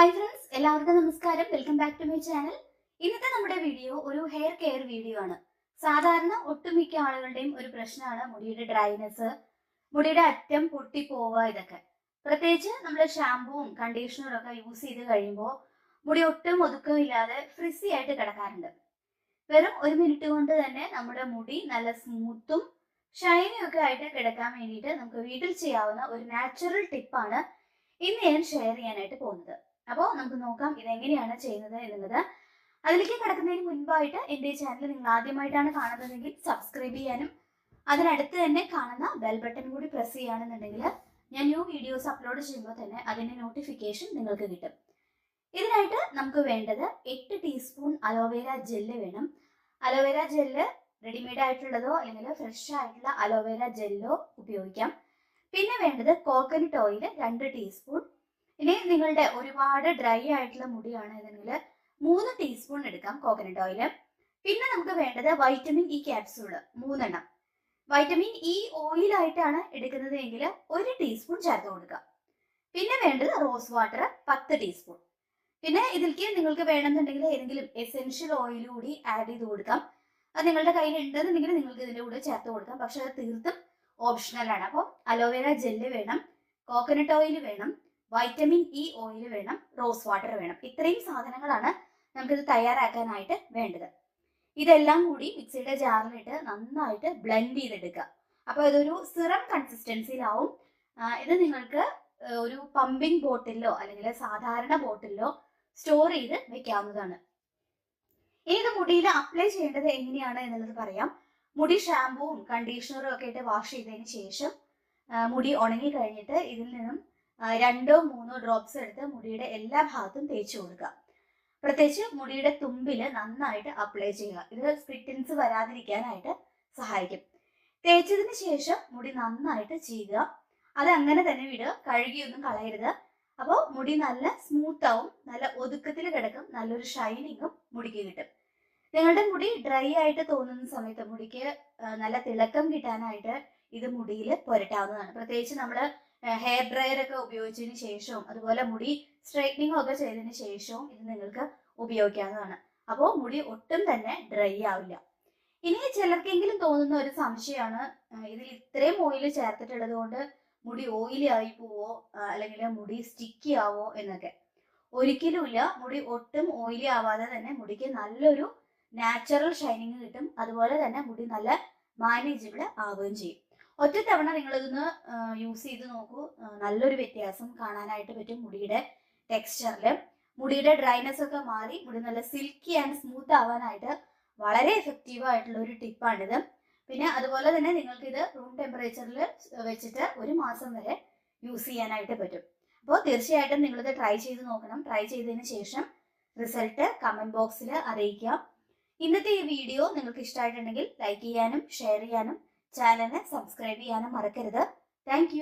Hi friends എല്ലാവർക്കും നമസ്കാരം. Welcome back to my channel ഇന്നത്തെ നമ്മുടെ വീഡിയോ ഒരു ഹെയർ കെയർ വീഡിയോ ആണ്. സാധാരണ ഒട്ടുമിക്ക ആളുകളുടെയും ഒരു പ്രശ്നമാണ് മുടിയുടെ ഡ്രൈനെസ് മുടിയുടെ അറ്റം പൊട്ടിപ്പോവുക ഇതൊക്കെ. പ്രത്യേകിച്ച് നമ്മൾ ഷാമ്പുവും കണ്ടീഷണറും ഒക്കെ യൂസ് ചെയ്ത് കഴിയുമ്പോൾ മുടി ഒട്ടും ഒതുക്കമില്ലാതെ ഫ്രിസി ആയിട്ട് കിടക്കാറുണ്ട്. വെറും ഒരു മിനിറ്റ് കൊണ്ട് തന്നെ നമ്മുടെ മുടി നല്ല സ്മൂത്തും ഷൈനും ഒക്കെ ആയിട്ട് കിടക്കാൻ വേണ്ടിയിട്ട് നമുക്ക് വീട്ടിൽ ചെയ്യാവുന്ന ഒരു നാച്ചുറൽ ടിപ്പാണ് ഇന്ന് ഞാൻ ഷെയർ ചെയ്യാനായിട്ട് പോകുന്നത്. അപ്പോൾ നമുക്ക് നോക്കാം ഇതെങ്ങനെയാണ് ചെയ്യുന്നത് എന്നുള്ളത്. അതിലേക്ക് കിടക്കുന്നതിന് മുൻപായിട്ട് എന്റെ ചാനൽ നിങ്ങൾ ആദ്യമായിട്ടാണ് കാണുന്നതെങ്കിൽ സബ്സ്ക്രൈബ് ചെയ്യാനും അതിനടുത്ത് തന്നെ കാണുന്ന ബെൽ ബട്ടൺ കൂടി പ്രസ് ചെയ്യുകയാണെന്നുണ്ടെങ്കിൽ ഞാൻ ന്യൂ വീഡിയോസ് അപ്ലോഡ് ചെയ്യുമ്പോൾ തന്നെ അതിന്റെ നോട്ടിഫിക്കേഷൻ നിങ്ങൾക്ക് കിട്ടും. ഇതിനായിട്ട് നമുക്ക് വേണ്ടത് എട്ട് ടീസ്പൂൺ അലോവേര ജെല്ല് വേണം. അലോവേര ജെല്ല് റെഡിമെയ്ഡ് ആയിട്ടുള്ളതോ അല്ലെങ്കിൽ ഫ്രഷ് ആയിട്ടുള്ള അലോവേര ജെല്ലോ ഉപയോഗിക്കാം. പിന്നെ വേണ്ടത് കോക്കനട്ട് ഓയിൽ രണ്ട് ടീസ്പൂൺ ഇനി നിങ്ങളുടെ ഒരുപാട് ഡ്രൈ ആയിട്ടുള്ള മുടിയാണ് എന്നുണ്ടെങ്കിൽ മൂന്ന് ടീസ്പൂൺ എടുക്കാം കോക്കനട്ട് ഓയിൽ പിന്നെ നമുക്ക് വേണ്ടത് വൈറ്റമിൻ ഇ ക്യാപ്സൂൾ മൂന്നെണ്ണം. വൈറ്റമിൻ ഇ ഓയിലായിട്ടാണ് എടുക്കുന്നത് എങ്കിൽ ഒരു ടീസ്പൂൺ ചേർത്ത് കൊടുക്കുക. പിന്നെ വേണ്ടത് റോസ് വാട്ടർ പത്ത് ടീസ്പൂൺ പിന്നെ ഇതിലേക്ക് നിങ്ങൾക്ക് വേണമെന്നുണ്ടെങ്കിൽ ഏതെങ്കിലും എസെൻഷ്യൽ ഓയിൽ കൂടി ആഡ് ചെയ്ത് കൊടുക്കാം. അത് നിങ്ങളുടെ കയ്യിൽ ഉണ്ടെന്നുണ്ടെങ്കിൽ നിങ്ങൾക്ക് ഇതിന്റെ കൂടെ ചേർത്ത് കൊടുക്കാം. പക്ഷെ അത് തീർത്തും ഓപ്ഷണലാണ് അപ്പോൾ അലോവേര ജെല്ല് വേണം കോക്കനട്ട് ഓയിൽ വേണം വൈറ്റമിൻ ഇ ഓയിൽ വേണം റോസ് വാട്ടർ വേണം. ഇത്രയും സാധനങ്ങളാണ് നമുക്കിത് തയ്യാറാക്കാനായിട്ട് വേണ്ടത്. ഇതെല്ലാം കൂടി മിക്സിയുടെ ജാറിലിട്ട് നന്നായിട്ട് ബ്ലെൻഡ് ചെയ്തെടുക്കുക. അപ്പോൾ ഇതൊരു സിറം കൺസിസ്റ്റൻസിയിലാവും ഇത് നിങ്ങൾക്ക് ഒരു പമ്പിംഗ് ബോട്ടിലോ അല്ലെങ്കിൽ സാധാരണ ബോട്ടിലോ സ്റ്റോർ ചെയ്ത് വെക്കാവുന്നതാണ്. ഇനി ഇത് മുടിയിൽ അപ്ലൈ ചെയ്യേണ്ടത് എങ്ങനെയാണ് എന്നുള്ളത് പറയാം. മുടി ഷാമ്പുവും കണ്ടീഷണറും ഒക്കെ ഇട്ട് വാഷ് ചെയ്തതിന് ശേഷം മുടി ഉണങ്ങി കഴിഞ്ഞിട്ട് ഇതിൽ നിന്നും രണ്ടോ മൂന്നോ ഡ്രോപ്സ് എടുത്ത് മുടിയുടെ എല്ലാ ഭാഗത്തും തേച്ച് കൊടുക്കുക. പ്രത്യേകിച്ച് മുടിയുടെ തുമ്പിൽ നന്നായിട്ട് അപ്ലൈ ചെയ്യുക. ഇത് സ്പിറ്റിൻസ് വരാതിരിക്കാനായിട്ട് സഹായിക്കും. തേച്ചതിന് ശേഷം മുടി നന്നായിട്ട് ചെയ്യുക അത് അങ്ങനെ തന്നെ വിടുക. കഴുകിയൊന്നും കളയരുത്. അപ്പോൾ മുടി നല്ല സ്മൂത്ത് ആവും. നല്ല ഒതുക്കത്തിൽ കിടക്കും. നല്ലൊരു ഷൈനിങ്ങും മുടിക്ക് കിട്ടും. നിങ്ങളുടെ മുടി ഡ്രൈ ആയിട്ട് തോന്നുന്ന സമയത്ത് മുടിക്ക് നല്ല തിളക്കം കിട്ടാനായിട്ട് ഇത് മുടിയിൽ പുരട്ടാവുന്നതാണ്. പ്രത്യേകിച്ച് നമ്മൾ ഹെയർ ഡ്രയർ ഒക്കെ ഉപയോഗിച്ചതിന് ശേഷവും അതുപോലെ മുടി സ്ട്രൈറ്റനിങ് ഒക്കെ ചെയ്തതിന് ശേഷവും ഇത് നിങ്ങൾക്ക് ഉപയോഗിക്കാവുന്നതാണ്. അപ്പോൾ മുടി ഒട്ടും തന്നെ ഡ്രൈ ആവില്ല. ഇനി ചിലർക്കെങ്കിലും തോന്നുന്ന ഒരു സംശയമാണ് ഇതിൽ ഇത്രയും ഓയിൽ ചേർത്തിട്ടുള്ളത് കൊണ്ട് മുടി ഓയിലി ആയി പോവോ അല്ലെങ്കിൽ മുടി സ്റ്റിക്കി ആവോ എന്നൊക്കെ. ഒരിക്കലുമില്ല മുടി ഒട്ടും ഓയിലി ആവാതെ തന്നെ മുടിക്ക് നല്ലൊരു നാച്ചുറൽ ഷൈനിങ് കിട്ടും. അതുപോലെ തന്നെ മുടി നല്ല മാനേജബിൾ ആവുകയും ചെയ്യും. ഒറ്റ തവണ നിങ്ങളിതൊന്ന് യൂസ് ചെയ്ത് നോക്കൂ. നല്ലൊരു വ്യത്യാസം കാണാനായിട്ട് പറ്റും മുടിയുടെ ടെക്സ്ചറിൽ മുടിയുടെ ഡ്രൈനെസ് ഒക്കെ മാറി മുടി നല്ല സിൽക്കി ആൻഡ് സ്മൂത്ത് ആവാനായിട്ട് വളരെ എഫക്റ്റീവ് ആയിട്ടുള്ള ഒരു ടിപ്പാണിത് പിന്നെ അതുപോലെ തന്നെ നിങ്ങൾക്ക് ഇത് റൂം ടെമ്പറേച്ചറിൽ വെച്ചിട്ട് ഒരു മാസം വരെ യൂസ് ചെയ്യാനായിട്ട് പറ്റും. അപ്പോൾ തീർച്ചയായിട്ടും നിങ്ങളിത് ട്രൈ ചെയ്ത് നോക്കണം. ട്രൈ ചെയ്തതിന് ശേഷം റിസൾട്ട് കമന്റ് ബോക്സിൽ അറിയിക്കാം. ഇന്നത്തെ ഈ വീഡിയോ നിങ്ങൾക്ക് ഇഷ്ടമായിട്ടുണ്ടെങ്കിൽ ലൈക്ക് ചെയ്യാനും ഷെയർ ചെയ്യാനും ചാനലിനെ സബ്സ്ക്രൈബ് ചെയ്യാനും മറക്കരുത്. താങ്ക്